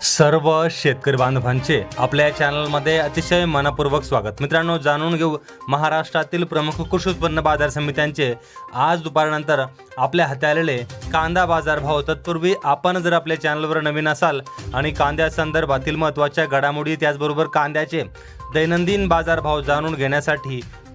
सर्व शेतकरी बांधवांचे आपल्या या चॅनलमध्ये अतिशय मनपूर्वक स्वागत. मित्रांनो जाणून घेऊ महाराष्ट्रातील प्रमुख कृषी उत्पन्न बाजार समित्यांचे आज दुपारनंतर आपल्या हाती आलेले कांदा बाजार भाव तत्पूर्वी आपण जर आपल्या चॅनलवर नवीन असाल आणि कांद्या संदर्भातील महत्त्वाच्या घडामोडी त्याचबरोबर कांद्याचे दैनंदिन बाजारभाव जाणून घेण्यासाठी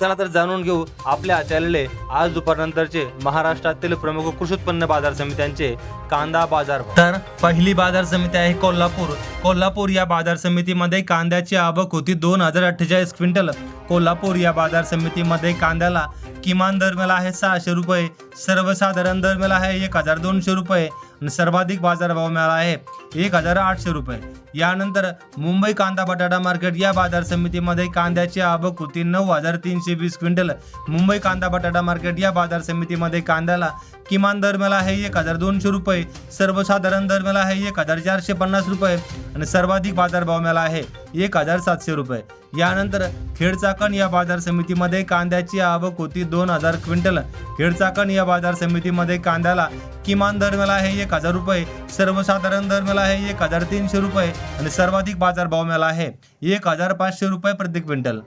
चला तर जाणून घेऊ आपल्या हाती आज दुपारनंतरचे महाराष्ट्रातील प्रमुख कृषी उत्पन्न बाजार समित्यांचे कांदा बाजार तर पहिली बाजार समिती आहे कोल्हापूर. कोल्हापूर या बाजार समितीमध्ये कांद्याची आवक होती दोन हजार अठ्ठेचाळीस क्विंटल. कोल्हापूर या बाजार समितीमध्ये कांद्याला किमान दर मिळाला आहे सहाशे रुपये सर्वसाधारण दर मिळाला आहे एक हजार दोनशे रुपये. सर्वाधिक बाजारभाव मिळाला आहे. एक हजार आठशे रुपये. यानंतर मुंबई कांदा बटाटा मार्केट या बाजार समितीमध्ये कांद्याची आवक होती नऊ हजार तीनशे वीस क्विंटल. मुंबई कांदा बटाटा मार्केट या बाजार समितीमध्ये कांद्याला किमान दर मिळाला आहे एक हजार दोनशे रुपये. सर्वसाधारण दर मिळाला आहे एक हजार चारशे पन्नास रुपये. आणि सर्वाधिक बाजारभाव मिळाला आहे एक हजार सातशे रुपये. यानंतर खेडचाकण या बाजार समितीमध्ये कांद्याची आवक होती दोन हजार क्विंटल. खेडचाकण या बाजार समितीमध्ये कांद्याला किमान दर मिळाला आहे एक हजार रुपये सर्वसाधारण दर मिळाला आहे एक हजार तीनशे रुपये आणि सर्वाधिक बाजारभाव मिळाला आहे एक हजार पाचशे रुपये प्रति क्विंटल.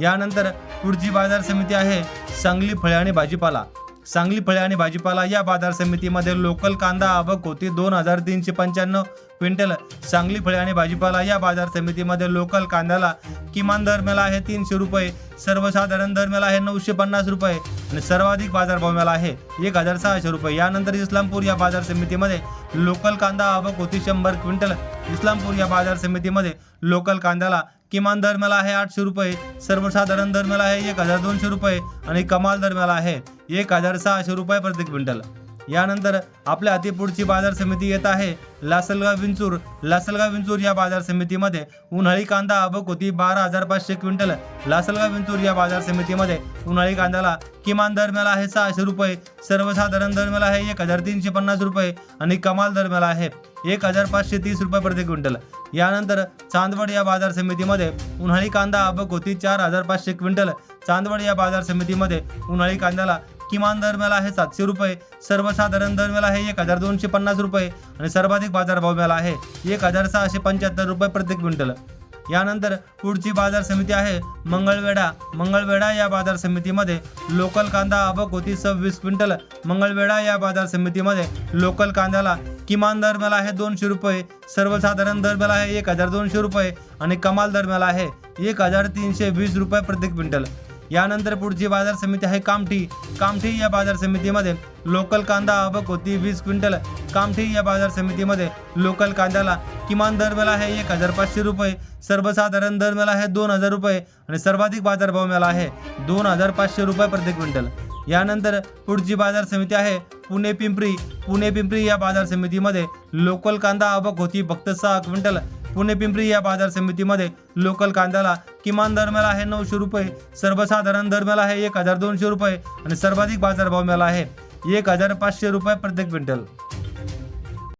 यानंतर पुढची बाजार समिती आहे सांगली फळे आणि भाजीपाला. सांगली फळे आणि भाजीपाला या बाजार समितीमध्ये लोकल कांदा आवक होती दोन हजार तीनशे पंच्याण्णव क्विंटल सांगली फळे आणि भाजीपाला या बाजार समितीमध्ये लोकल कांद्याला किमान दर मिळाला आहे तीनशे रुपये सर्वसाधारण दर मिळाला आहे नऊशे पन्नास रुपये आणि सर्वाधिक बाजारभाव मिळाला आहे एक हजार सहाशे रुपये. यानंतर इस्लामपूर या बाजार समितीमध्ये लोकल कांदा आवक होती शंभर क्विंटल. इस्लामपूर या बाजार समितीमध्ये लोकल कांद्याला किमान दर मिळाला आहे आठशे रुपये सर्वसाधारण दर मिळाला आहे एक हजार दोनशे रुपये आणि कमाल दर मिळाला आहे एक हजार सहाशे रुपये प्रति क्विंटल. यानंतर आपल्या अतिपुढची पुढची बाजार समिती येत आहे. लासलगाव विंचूर लासलगाव विंचूर या बाजार समितीमध्ये उन्हाळी कांदा आवक होती बारा हजार पाचशे क्विंटल. लासलगाव विंचूर या बाजार समितीमध्ये उन्हाळी कांद्याला किमान दर मिळाला आहे सहाशे रुपये सर्वसाधारण दर मिळाला आहे एक हजार तीनशे पन्नास रुपये आणि कमाल दर मिळाला आहे एक हजार पाचशे तीस रुपये प्रति क्विंटल. यानंतर चांदवड या बाजार समितीमध्ये उन्हाळी कांदा आवक होती चार हजार पाचशे क्विंटल. चांदवड या बाजार समितीमध्ये उन्हाळी कांद्याला किमान दर मिळाला आहे सातशे रुपये सर्वसाधारण दर मिळाला आहे एक हजार दोनशे पन्नास रुपये आणि सर्वाधिक बाजारभाव मिळाला आहे एक हजार सहाशे पंच्याहत्तर रुपये प्रति क्विंटल. यानंतर पुढची बाजार समिती आहे मंगळवेढा. मंगळवेढा या बाजार समितीमध्ये लोकल कांदा आवक होती सव्वीस क्विंटल. मंगळवेढा या बाजार समितीमध्ये लोकल कांद्याला किमान दर मिळाला आहे दोनशे रुपये सर्वसाधारण दर मिळाला आहे एक हजार दोनशे रुपये आणि कमाल दर मिळाला आहे एक हजार तीनशे वीस रुपये प्रति क्विंटल. यानंतर पुढची बाजार समिती आहे कामठी. कामठी या बाजार समितीमध्ये लोकल कांदा आवक होती वीस क्विंटल. कामठी या बाजार समितीमध्ये लोकल कांद्याला किमान दर मिळाला आहे एक हजार पाचशे रुपये. सर्वसाधारण दर मिळाला आहे दोन हजार रुपये आणि सर्वाधिक बाजारभाव मिळाला आहे दोन हजार पाचशे रुपये प्रति क्विंटल. यानंतर पुढची बाजार समिती आहे पुणे पिंपरी. पुणे पिंपरी या बाजार समितीमध्ये लोकल कांदा आवक होती फक्त सहा क्विंटल. पुणे पिंपरी या बाजार समितीमध्ये लोकल कांद्याला किमान दर मिळाला आहे नऊशे रुपये सर्वसाधारण दर मिळाला आहे एक हजार दोनशे रुपये आणि सर्वाधिक बाजारभाव मिळाला आहे एक हजार पाचशे रुपये प्रत्येक क्विंटल.